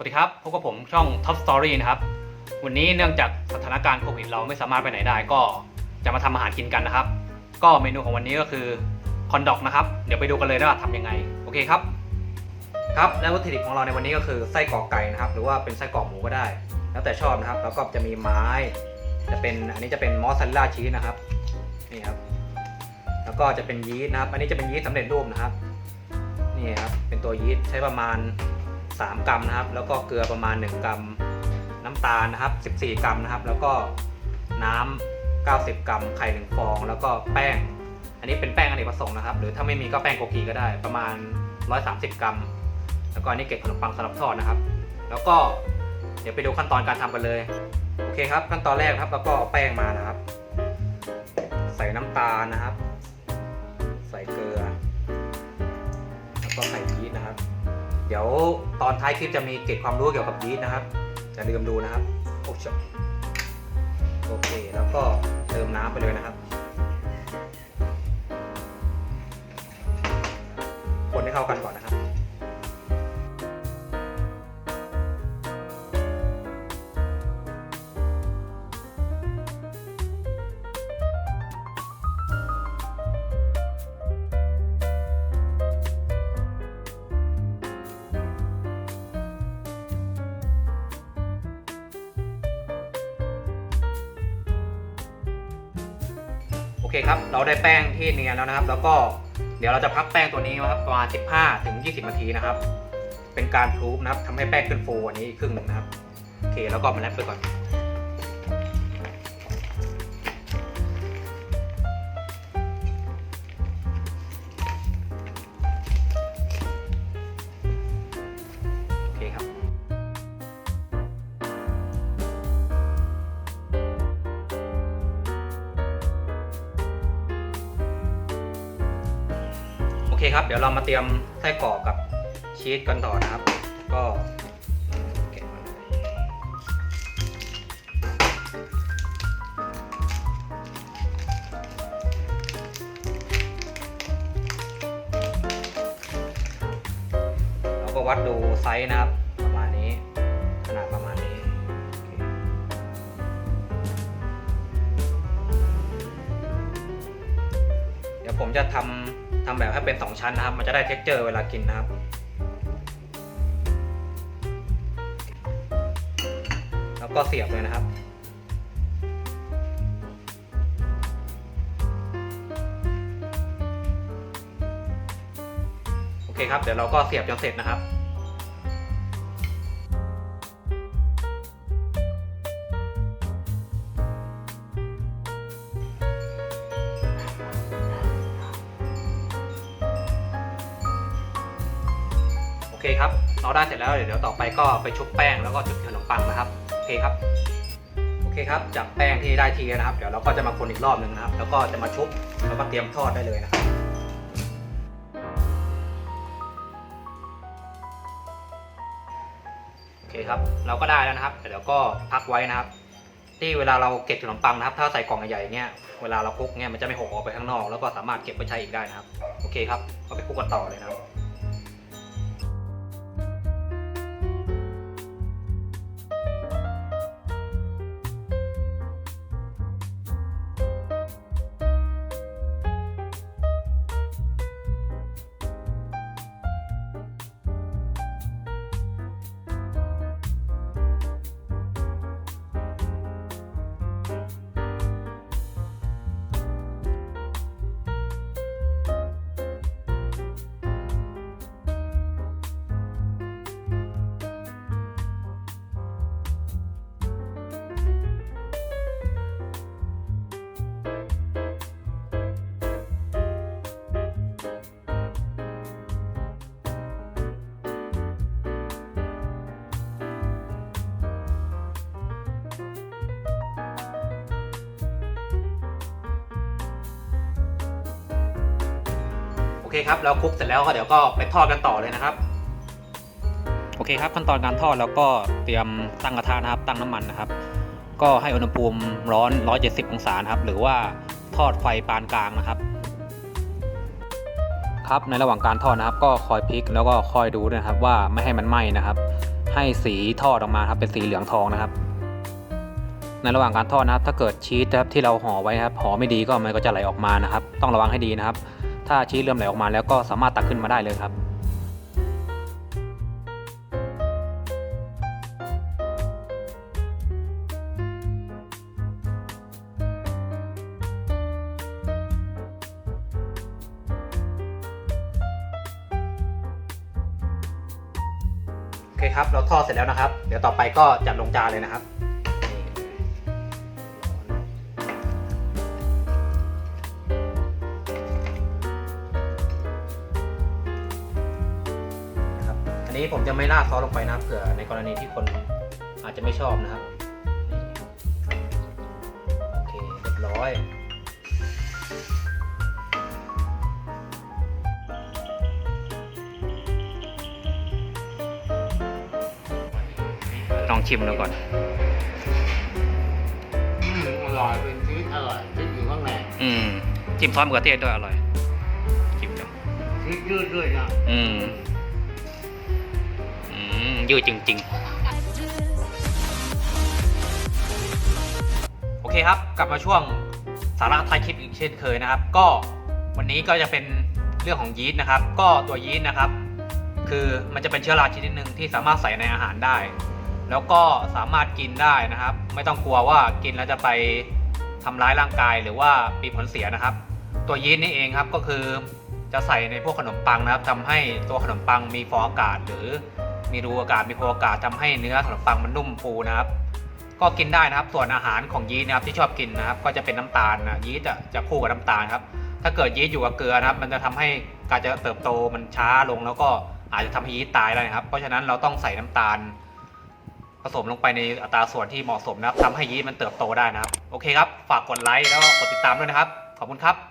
สวัสดีครับ พบกับผมช่อง Top Story นะครับ วันนี้เนื่องจากสถานการณ์โควิดเราไม่สามารถไปไหนได้ ก็จะมาทำอาหารกินกันนะครับ ก็เมนูของวันนี้ก็คือคอนดอกนะครับ เดี๋ยวไปดูกันเลยว่าทำยังไง โอเคครับ ครับและวัตถุดิบของเราในวันนี้ก็คือไส้กรอกไก่นะครับ หรือว่าเป็นไส้กรอกหมูก็ได้ แล้วแต่ชอบนะครับ แล้วก็จะมีไม้ จะเป็นอันนี้จะเป็นมอสซาเรลล่าชีสนะครับ นี่ครับ แล้วก็จะเป็นยีสต์นะครับ อันนี้จะเป็นยีสต์สำเร็จรูปนะครับ นี่ครับ เป็นตัวยีสต์ใช้ประมาณ 3 กรัมนะครับ แล้วก็เกลือประมาณ 1 กรัม น้ำตาลนะครับ 14 กรัมนะครับ แล้วก็น้ำ90 กรัม ไข่1ฟอง แล้วก็แป้ง อันนี้เป็นแป้งอเนกประสงค์นะครับ หรือถ้าไม่มีก็แป้งโกกีก็ได้ ประมาณ 130 กรัม แล้วก็อันนี้เกล็ดขนมปังสำหรับทอดนะครับ แล้วก็เดี๋ยวไปดูขั้นตอนการทำกันเลย โอเคครับ ขั้นตอนแรกครับแล้วก็เอาแป้งมานะครับ ใส่น้ำตาลนะครับ ใส่เกลือ แล้วก็ใส่ยีสต์นะครับ เดี๋ยวตอนท้ายคลิปจะมีเก็บความรู้เกี่ยวกับยีสต์นะครับอย่าลืมดูนะครับโอโอเค แล้วก็เติมน้ำไปเลยนะครับคนให้เข้ากันก่อน เคครับ เราได้แป้งที่เนียนแล้วนะครับ แล้วก็เดี๋ยวเราจะพักแป้งตัวนี้นะครับประมาณ 15 ถึง 20 นาทีนะครับ เป็นการพรูฟนะครับทำให้แป้งขึ้นฟูอันนี้ครึ่งหนึ่งนะครับ โอเค แล้วก็มาแรปไปก่อน เคครับ เดี๋ยวเรามาเตรียมไส้กรอกกับชีสกันต่อนะครับ ก็แกะมาเลยเราก็วัดดูไซส์นะครับ ประมาณนี้ ขนาดประมาณนี้เดี๋ยวผมจะทำ ทำแบบให้เป็น 2 ชั้นนะครับ มันจะได้เท็กเจอร์เวลากินนะครับ แล้วก็เสียบเลยนะครับโอเคครับ เดี๋ยวเราก็เสียบจนเสร็จนะครับ เคครับเราได้เสร็จแล้วเดี๋ยวต่อไปก็ไปชุบแป้งแล้วก็จุดขนมปังนะครับโอเคครับโอเคครับจากแป้งที่ได้ทีนะครับ เดี๋ยวเราก็จะมาคนอีกรอบหนึ่งนะครับ แล้วก็จะมาชุบแล้วก็เตรียมทอดได้เลยนะครับโอเคครับเราก็ได้แล้วนะครับเดี๋ยวก็พักไว้นะครับ ที่เวลาเราเก็บขนมปังนะครับ ถ้าใส่กล่องใหญ่ๆเงี้ยเวลาเราคลุกเงี้ยมันจะไม่หกออกไปข้างนอก แล้วก็สามารถเก็บไปใช้อีกได้นะครับโอเคครับก็ไปคลุกกันต่อเลยนะครับ เคครับเราคลุกเสร็จแล้วก็เดี๋ยวก็ไปทอดกันต่อเลยนะครับ โอเคครับขั้นตอนการทอดแล้วก็เตรียมตั้งกระทะนะครับตั้งน้ำมันนะครับ ก็ให้อุณหภูมิร้อน 170 องศานะครับหรือว่าทอดไฟปานกลางนะครับ ครับในระหว่างการทอดนะครับ ก็คอยพลิกแล้วก็คอยดูนะครับว่าไม่ให้มันไหม้นะครับ ให้สีทอดออกมาครับเป็นสีเหลืองทองนะครับในระหว่างการทอดนะครับถ้าเกิดชีสนะครับที่เราห่อไว้ครับห่อไม่ดีก็มันก็จะไหลออกมานะครับ ต้องระวังให้ดีนะครับ ถ้าชีสเริ่มไหลออกมาแล้วก็สามารถตักขึ้นมาได้เลยครับ โอเคครับ เราทอดเสร็จแล้วนะครับ เดี๋ยวต่อไปก็จัดลงจานเลยนะครับ อันนี้ผมจะไม่ราดซอสลงไปนะครับเผื่อในกรณีที่คนอาจจะไม่ชอบนะครับโอเคเรียบร้อยลองชิมดูก่อนอืมอร่อยเป็นชีสอร่อยชีสอยู่ข้างในอืมจิ้มซอสมะเขือเทศด้วยอร่อยจิ้มดูชีสยืดด้วยนะอืมอืม ยืดจริง ๆ โอเคครับ กลับมาช่วงสาระท้ายคลิปอีกเช่นเคยนะครับ ก็วันนี้ก็จะเป็นเรื่องของยีสต์นะครับ ก็ตัวยีสต์นะครับ คือมันจะเป็นเชื้อราชนิดหนึ่งที่สามารถใส่ในอาหารได้ แล้วก็สามารถกินได้นะครับ ไม่ต้องกลัวว่ากินแล้วจะไปทำร้ายร่างกายหรือว่ามีผลเสียนะครับ ตัวยีสต์นี่เองครับก็คือจะใส่ในพวกขนมปังนะครับทำให้ตัวขนมปังมีฟองอากาศหรือ มีรูอากาศมีโพอากาศทำให้เนื้อขนมปังมันนุ่มฟูนะครับ ก็กินได้นะครับ ส่วนอาหารของยีสต์นะครับที่ชอบกินนะครับ ก็จะเป็นน้ำตาลนะยีสต์จะคู่กับน้ำตาลครับ ถ้าเกิดยีสต์อยู่กับเกลือนะครับ มันจะทำให้การจะเติบโตมันช้าลงแล้วก็อาจจะทำให้ยีสต์ตายได้นะครับ เพราะฉะนั้นเราต้องใส่น้ำตาล ผสมลงไปในอัตราส่วนที่เหมาะสมนะครับทำให้ยีสต์มันเติบโตได้นะครับ โอเคครับ ฝากกดไลค์แล้วก็กดติดตามด้วยนะครับ ขอบคุณครับ